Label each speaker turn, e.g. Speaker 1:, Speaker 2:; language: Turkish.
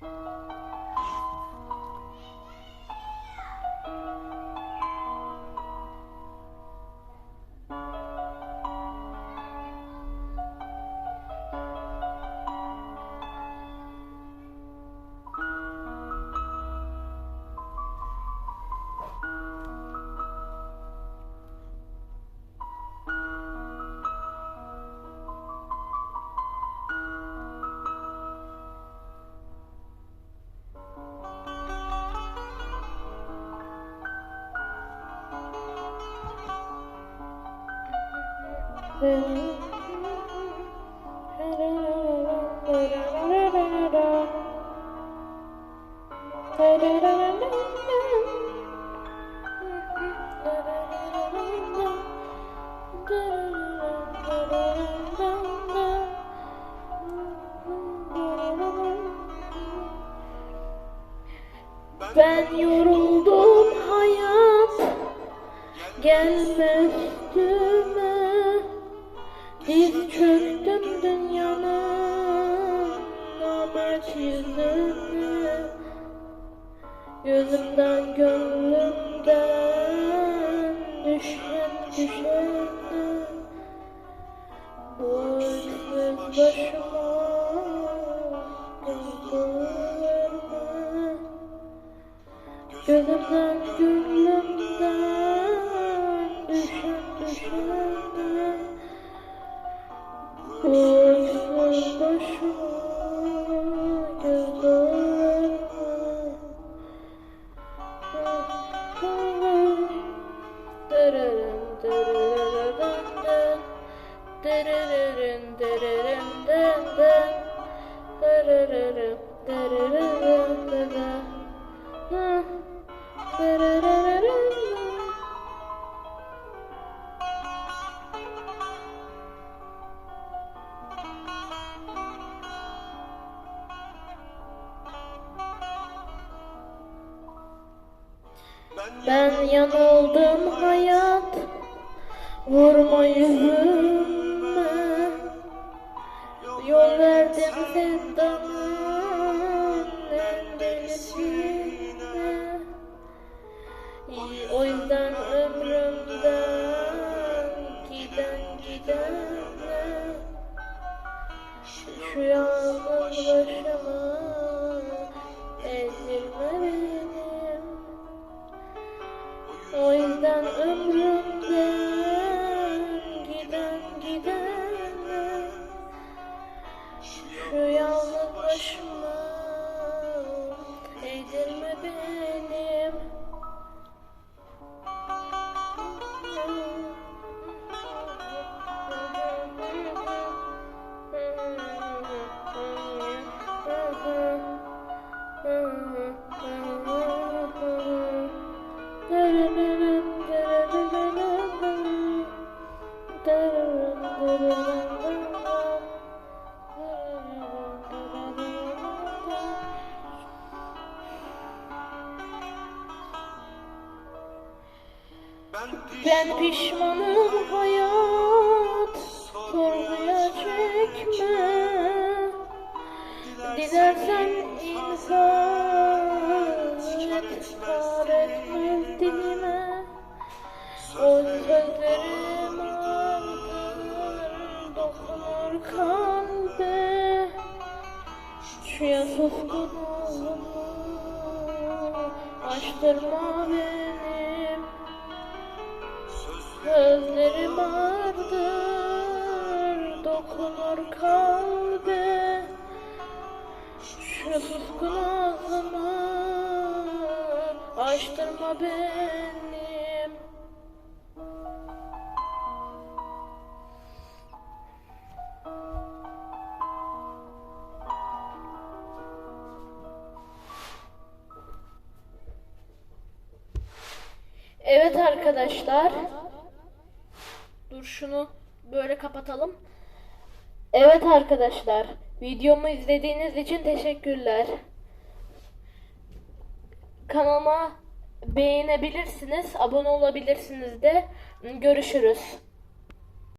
Speaker 1: Bye. Ben yoruldum hayat. Gelme Namet yüzüne Gözümden gönlümden Düşen düşene Bu öksüz başıma Göz görme Gözümden gönlümden düşen düşene Boşsuz başıma Ben yanıldım hayat. Vurma yüzüme Yol verdim sevdanın en delisine O yüzden Ben pişmanım hayat sorguya çekme. Dilersen insan yetiştar etmez dilime. O sözlerim ağırdır dokunur kalbe. Şu suskun ağzımı açtırma benim Sözlerim ağırdır, dokunur kalbe Şu suskun ağzımı açtırma benim Evet arkadaşlar. Dur şunu böyle kapatalım. Evet arkadaşlar. Videomu izlediğiniz için teşekkürler. Kanalıma beğenebilirsiniz. Abone olabilirsiniz de. Görüşürüz.